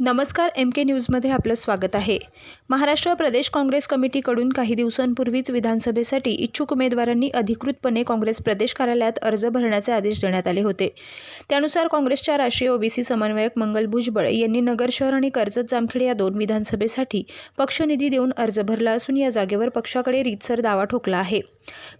नमस्कार एम के न्यूजमध्ये आपलं स्वागत आहे. महाराष्ट्र प्रदेश काँग्रेस कमिटीकडून काही दिवसांपूर्वीच विधानसभेसाठी इच्छुक उमेदवारांनी अधिकृतपणे काँग्रेस प्रदेश कार्यालयात अर्ज भरण्याचे आदेश देण्यात आले होते. त्यानुसार काँग्रेसच्या राष्ट्रीय ओबीसी समन्वयक मंगल भुजबळ यांनी नगर शहर आणि कर्जत जामखेड या दोन विधानसभेसाठी पक्षनिधी देऊन अर्ज भरला असून या जागेवर पक्षाकडे रीतसर दावा ठोकला आहे.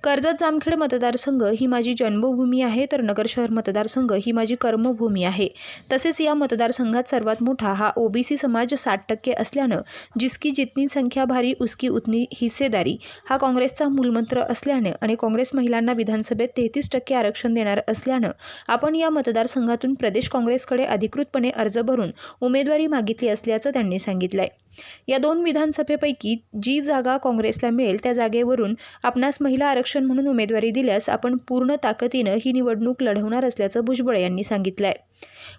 कर्जत जामखेड मतदारसंघ ही माझी जन्मभूमी आहे तर नगर शहर मतदारसंघ ही माझी कर्मभूमी आहे. तसेच या मतदारसंघात सर्वात मोठा हा ओबीसी समाज साठ टक्के असल्यानं जिसकी जितनी संख्या भारी उसकी उतनी हिस्सेदारी. हा काँग्रेसचा मूलमंत्र असल्यानं आणि काँग्रेस महिलांना विधानसभेत तेहतीस टक्के आरक्षण देणार असल्यानं आपण या मतदारसंघातून प्रदेश काँग्रेसकडे अधिकृतपणे अर्ज भरून उमेदवारी मागितली असल्याचं त्यांनी सांगितलंय. या दोन विधानसभेपैकी जी जागा काँग्रेसला मिळेल त्या जागेवरून आपणास महिला आरक्षण म्हणून उमेदवारी दिल्यास आपण पूर्ण ताकदीनं ही निवडणूक लढवणार असल्याचं भुजबळ यांनी सांगितलंय.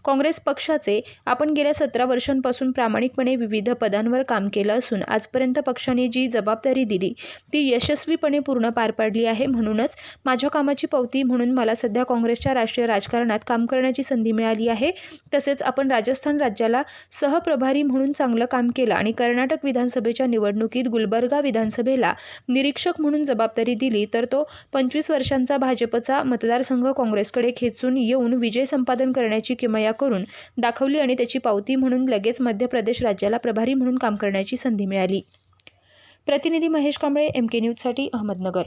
काँग्रेस पक्षाचे आपण गेल्या सतरा वर्षांपासून प्रामाणिकपणे विविध पदांवर काम केलं असून आजपर्यंत पक्षाने जी जबाबदारी दिली ती यशस्वीपणे पूर्ण पार पाडली आहे म्हणूनच माझ्या कामाची पावती म्हणून मला सध्या काँग्रेसच्या राष्ट्रीय राजकारणात काम करण्याची संधी मिळाली आहे. तसेच आपण राजस्थान राज्याला सहप्रभारी म्हणून चांगलं काम केलं आणि कर्नाटक विधानसभेच्या निवडणुकीत गुलबर्गा विधानसभेला निरीक्षक म्हणून जबाबदारी दिली तर तो पंचवीस वर्षांचा भाजपचा मतदारसंघ काँग्रेसकडे खेचून येऊन विजय संपादन करण्याची किमया करून दाखवली आणि त्याची पावती म्हणून लगेच मध्य प्रदेश राज्याला प्रभारी म्हणून काम करण्याची संधी मिळाली. प्रतिनिधी महेश कांबळे एम के न्यूजसाठी अहमदनगर.